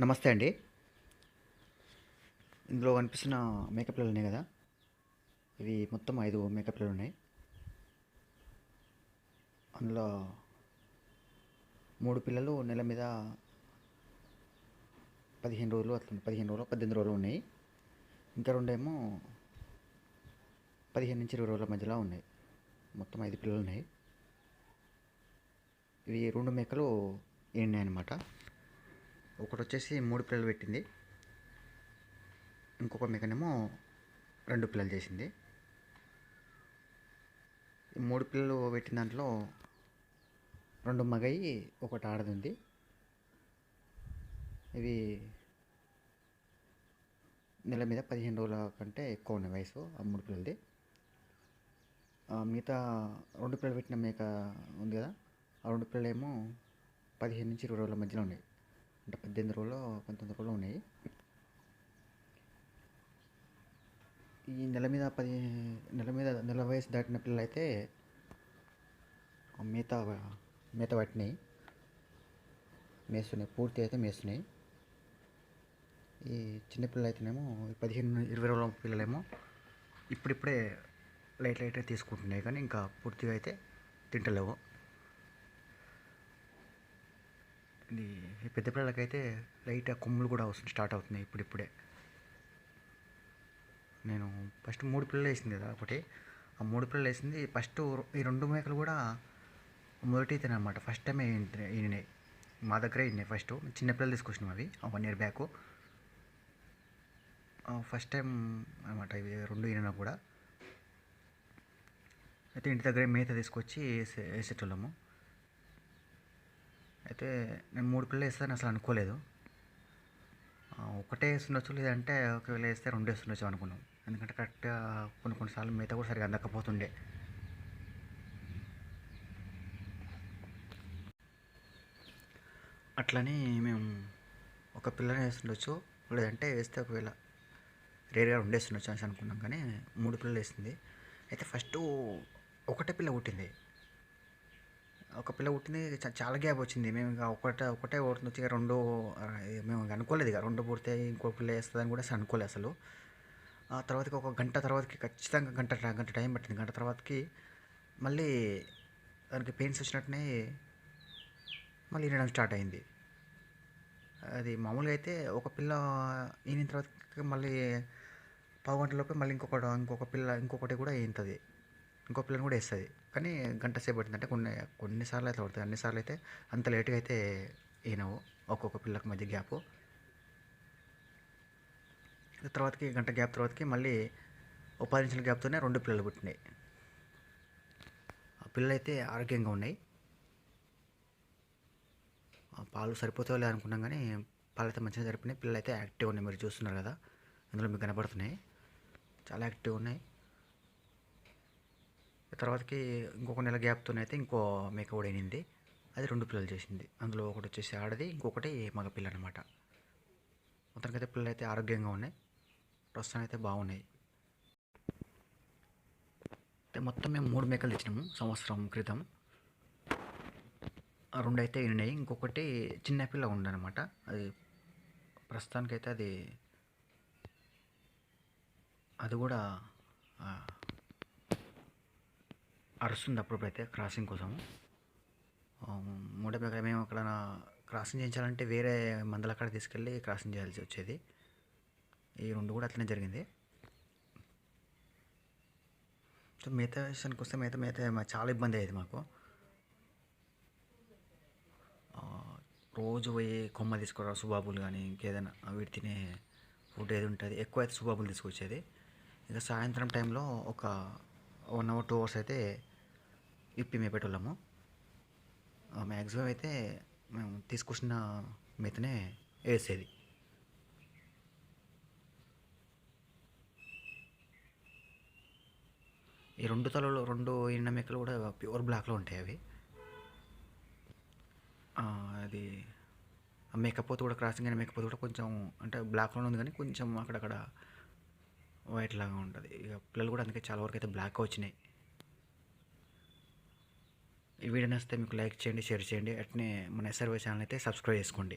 నమస్తే అండి. ఇందులో కనిపిస్తున్న మేకప్ ఉన్నాయి కదా? ఇవి మొత్తం ఐదు మేకప్ పిల్లలు ఉన్నాయి. అందులో మూడు పిల్లలు నెల మీద పదిహేను రోజులు అట్లా పదిహేను రోజులు పద్దెనిమిది రోజులు ఉన్నాయి. ఇంకా రెండేమో పదిహేను నుంచి ఇరవై రోజుల మధ్యలో ఉన్నాయి. మొత్తం ఐదు పిల్లలు ఉన్నాయి. ఇవి రెండు మేకలు ఈనాయి అనమాట ఒకటి వచ్చేసి మూడు పిల్లలు పెట్టింది. ఇంకొక మేకనేమో రెండు పిల్లలు చేసింది. ఈ మూడు పిల్లలు పెట్టిన దాంట్లో రెండు మగయి ఒకటి ఆడది ఉంది. ఇవి నెల మీద పదిహేను రోజుల కంటే ఎక్కువ ఉన్నాయి వయసు ఆ మూడు పిల్లలది. ఆ మిగతా రెండు పిల్లలు పెట్టిన మేక ఉంది కదా ఆ రెండు పిల్లలేమో పదిహేను నుంచి ఇరవై రోజుల మధ్యలో ఉన్నాయి. అంటే పద్దెనిమిది రోజులు పంతొమ్మిది రోజులు ఉన్నాయి. ఈ నెల మీద పది నెల మీద నెల వయసు దాటిన పిల్లలు అయితే మేత మేత పట్టినాయి. మేస్తున్నాయి పూర్తి అయితే మేస్తున్నాయి. ఈ చిన్నపిల్లలు అయితేనేమో పదిహేను ఇరవై రోజుల పిల్లలేమో ఇప్పుడిప్పుడే లైట్ లైట్గా తీసుకుంటున్నాయి కానీ ఇంకా పూర్తిగా అయితే తింటలేవు. ఇది పెద్ద పిల్లలకైతే లైట్గా కొమ్ములు కూడా వస్తుంది స్టార్ట్ అవుతున్నాయి ఇప్పుడిప్పుడే. నేను ఫస్ట్ మూడు పిల్లలు వేసింది కదా ఒకటి. ఆ మూడు పిల్లలు వేసింది ఫస్ట్ ఈ రెండు మేకలు కూడా మొదటి అనమాట ఫస్ట్ టైం ఈయననే మా దగ్గర ఈయన ఫస్ట్. చిన్న పిల్లలు తీసుకొచ్చినాం అవి one year back. First time అనమాట ఇవి రెండు ఈయన కూడా. అయితే ఇంటి దగ్గర మేత తీసుకొచ్చి వేసేటోళ్ళము. అయితే నేను మూడు పిల్లలు వేస్తాను అసలు అనుకోలేదు. ఒకటే వేస్తుండొచ్చు లేదంటే ఒకవేళ వేస్తే రెండు వేస్తుండొచ్చు అనుకున్నాం. ఎందుకంటే కరెక్ట్గా కొన్ని కొన్నిసార్లు మిగతా కూడా సరిగా అందకపోతుండే. అట్లని మేము ఒక పిల్లని వేస్తుండొచ్చు లేదంటే వేస్తే ఒకవేళ రేరుగా రెండు వేస్తుండొచ్చు అని అనుకున్నాం. కానీ మూడు పిల్లలు వేసింది. అయితే ఫస్ట్ ఒకటే పిల్ల పుట్టింది. ఒక పిల్ల పుట్టింది చాలా గ్యాప్ వచ్చింది. మేము ఇంకా ఒకటే ఒకటే ఓడుతుంది వచ్చి ఇక రెండు మేము అనుకోలేదు ఇక. రెండు పుడితే ఇంకో పిల్ల వేస్తుందని కూడా అసలు అనుకోలేదు అసలు. ఆ తర్వాతకి ఒక గంట తర్వాతకి ఖచ్చితంగా గంట గంట టైం పట్టింది. గంట తర్వాతకి మళ్ళీ దానికి పెయిన్స్ వచ్చినట్టునే మళ్ళీ వినడం స్టార్ట్ అయింది. అది మామూలుగా అయితే ఒక పిల్ల ఈనిన తర్వాత మళ్ళీ పావు గంటలోపే మళ్ళీ ఇంకొకటి ఇంకొక పిల్ల ఇంకొకటి కూడా ఈనుతుంది ఇంకో పిల్లని కూడా వేస్తుంది. కానీ గంట సేపు పడుతుంది అంటే కొన్ని కొన్నిసార్లు అయితే పడుతుంది. అన్నిసార్లు అయితే అంత లేట్గా అయితే ఈనవు ఒక్కొక్క పిల్లకి మధ్య గ్యాప్. తర్వాతకి గంట గ్యాప్ తర్వాతకి మళ్ళీ ఓ పది నిమిషాల గ్యాప్తోనే రెండు పిల్లలు పుట్టినాయి. ఆ పిల్లలు అయితే ఆరోగ్యంగా ఉన్నాయి. ఆ పాలు సరిపోతాయో లేదు అనుకున్నాం కానీ పాలు అయితే మంచిగా సరిపోయినాయి. పిల్లలు అయితే యాక్టివ్ ఉన్నాయి. మీరు చూస్తున్నారు కదా. ఇందులో మీకు కనబడుతున్నాయి చాలా యాక్టివ్ ఉన్నాయి. తర్వాతకి ఇంకొక నెల గ్యాప్తో అయితే ఇంకో మేక కూడా అది రెండు పిల్లలు చేసింది. అందులో ఒకటి వచ్చేసి ఆడది ఇంకొకటి మగ పిల్ల అనమాట మొత్తానికైతే పిల్లలు అయితే ఆరోగ్యంగా ఉన్నాయి. ప్రస్తుతం అయితే బాగున్నాయి. అయితే మొత్తం మేము మూడు మేకలు తెచ్చినాము సంవత్సరం క్రితం. ఆ రెండు అయితే ఉన్నాయి ఇంకొకటి చిన్న పిల్ల ఉండనమాట అది ప్రస్తుతానికైతే అది అది కూడా అరుస్తుంది అప్పుడైతే క్రాసింగ్ కోసం మూడే మూడో మేము అక్కడ క్రాసింగ్ చేయించాలంటే వేరే మందల కాడ తీసుకెళ్ళి క్రాసింగ్ చేయాల్సి వచ్చేది. ఈ రెండు కూడా అట్లనే జరిగింది. సో మిగతా విషయానికి వస్తే మిగతా మిగతా మా- చాలా ఇబ్బంది అయ్యేది మాకు. రోజు పోయి కొమ్మ తీసుకురా సుబాబులు కానీ ఇంకేదైనా వీటి తినే ఫుడ్ ఏది ఉంటుంది ఎక్కువ అయితే సుబాబులు తీసుకొచ్చేది. ఇక సాయంత్రం టైంలో ఒక వన్ అవర్ టూ అవర్స్ అయితే ఇప్పి మేపేటోళ్ళము మ్యాక్సిమం అయితే మేము తీసుకొచ్చిన మేతనే వేసేది. ఈ రెండు తలలు రెండు ఎండ మేకలు కూడా ప్యూర్ బ్లాక్లో ఉంటాయి అవి. అది మేకపోతే కూడా క్రాసింగ్ అయిన మేకపోతే కూడా కొంచెం అంటే బ్లాక్లోనే ఉంది కానీ కొంచెం అక్కడక్కడ వైట్ లాగా ఉంటుంది. ఇక పిల్లలు కూడా అందుకే చాలా వరకు అయితే బ్లాక్ వచ్చినాయి. ఈ వీడియో నచ్చితే మీకు లైక్ చేయండి షేర్ చేయండి. అట్నే మన ఎస్ఆర్వై ఛానల్ అయితే సబ్స్క్రైబ్ చేసుకోండి.